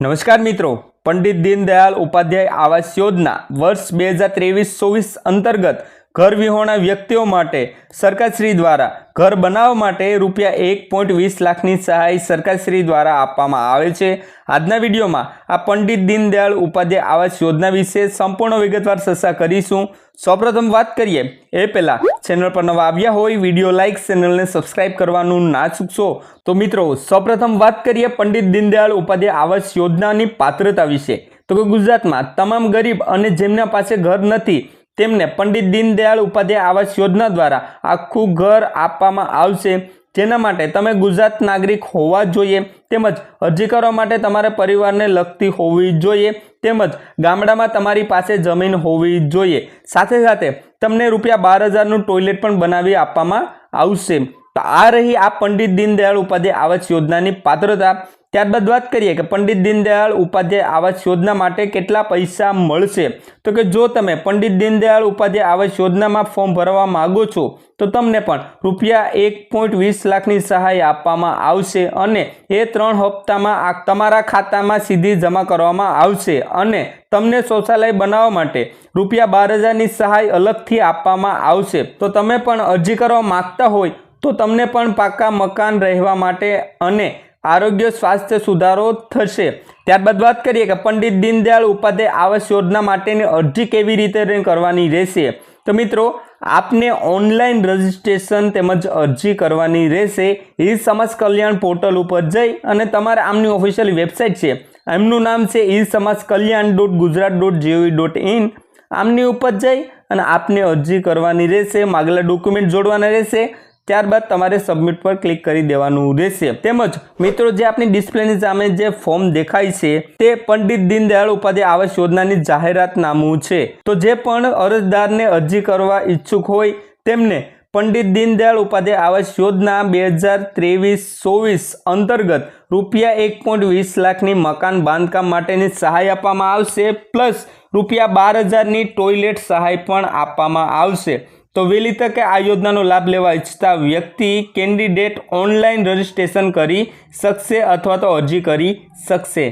નમસ્કાર મિત્રો પંડિત દીનદયાળ ઉપાધ્યાય આવાસ યોજના વર્ષ બે હજાર ત્રેવીસ ચોવીસ અંતર્ગત ઘર વિહોણા વ્યક્તિઓ માટે સરકારશ્રી દ્વારા ઘર બનાવવા માટે રૂપિયા એક પોઈન્ટ વીસ લાખની સહાય સરકારશ્રી દ્વારા આપવામાં આવે છે. આજના વિડીયોમાં આ પંડિત દીનદયાળ ઉપાધ્યાય આવાસ યોજના વિશે સંપૂર્ણ વિગતવાર ચર્ચા કરીશું. સૌપ્રથમ વાત કરીએ, એ પહેલાં ચેનલ પર નવા આવ્યા હોય, વીડિયો લાઇક, ચેનલને સબસ્ક્રાઇબ કરવાનું ના ચૂકશો. તો મિત્રો, સૌપ્રથમ વાત કરીએ પંડિત દીનદયાળ ઉપાધ્યાય આવાસ યોજનાની પાત્રતા વિશે. તો કે ગુજરાતમાં તમામ ગરીબ અને જેમના પાસે ઘર નથી તેમને પંડિત દીનદયાળ ઉપાધ્યાય આવાસ યોજના દ્વારા આખું ઘર આપવામાં આવશે. જેના માટે તમે ગુજરાત નાગરિક હોવા જોઈએ તેમજ અરજી કરવા માટે તમારા પરિવારને લગતી હોવી જોઈએ તેમજ ગામડામાં તમારી પાસે જમીન હોવી જોઈએ. સાથે સાથે તમને રૂપિયા બાર હજારનું ટોયલેટ પણ બનાવી આપવામાં આવશે. તો આ રહી આ પંડિત દીનદયાળ ઉપાધ્યાય આવાસ યોજનાની પાત્રતા. ત્યારબાદ વાત કરીએ કે પંડિત દીનદયાળ ઉપાધ્યાય આવાસ યોજના માટે કેટલા પૈસા મળશે? તો કે જો તમે પંડિત દીનદયાળ ઉપાધ્યાય આવાસ યોજનામાં ફોર્મ ભરવા માંગો છો, તો તમને પણ રૂપિયા એક પોઈન્ટ વીસ લાખની સહાય આપવામાં આવશે અને એ ત્રણ હપ્તામાં આ તમારા ખાતામાં સીધી જમા કરવામાં આવશે અને તમને શૌચાલય બનાવવા માટે રૂપિયા બાર હજારની સહાય અલગથી આપવામાં આવશે. તો તમે પણ અરજી કરવા માગતા હોય, તો તમને પણ પાકા મકાન રહેવા માટે અને આરોગ્ય, સ્વાસ્થ્ય સુધારો થશે. ત્યારબાદ વાત કરીએ કે પંડિત દીનદયાળ ઉપાધ્યાય આવાસ યોજના માટેની અરજી કેવી રીતે કરવાની રહેશે. તો મિત્રો, આપને ઓનલાઈન રજિસ્ટ્રેશન તેમજ અરજી કરવાની રહેશે. એ સમાજ કલ્યાણ પોર્ટલ ઉપર જઈ અને તમારે આમની ઓફિશિયલ વેબસાઇટ છે. એમનું નામ છે e Samaj Kalyan dot Gujarat dot GOV dot in. આમની ઉપર જઈ અને આપને અરજી કરવાની રહેશે. માગલા ડોક્યુમેન્ટ જોડવાના રહેશે. ત્યારબાદ તમારે સબમિટ પર ક્લિક કરી દેવાનું રહેશે. તેમજ મિત્રો, જે આપની ડિસ્પ્લેની સામે જે ફોર્મ દેખાય છે, તે પંડિત દીનદયાળ ઉપાધ્યાય આવાસ યોજનાની જાહેરાતનામું છે. તો જે પણ અરજદારને અરજી કરવા ઈચ્છુક હોય, તેમને પંડિત દીનદયાળ ઉપાધ્યાય આવાસ યોજના બે હજાર ત્રેવીસ ચોવીસ અંતર્ગત રૂપિયા એક પોઈન્ટ વીસ લાખની મકાન બાંધકામ માટેની સહાય આપવામાં આવશે, પ્લસ રૂપિયા બાર હજારની ટોયલેટ સહાય પણ આપવામાં આવશે. તો વહેલી તકે આ યોજનાનો લાભ લેવા ઈચ્છતા વ્યક્તિ કેન્ડિડેટ ઓનલાઈન રજિસ્ટ્રેશન કરી શકશે અથવા તો અરજી કરી શકશે.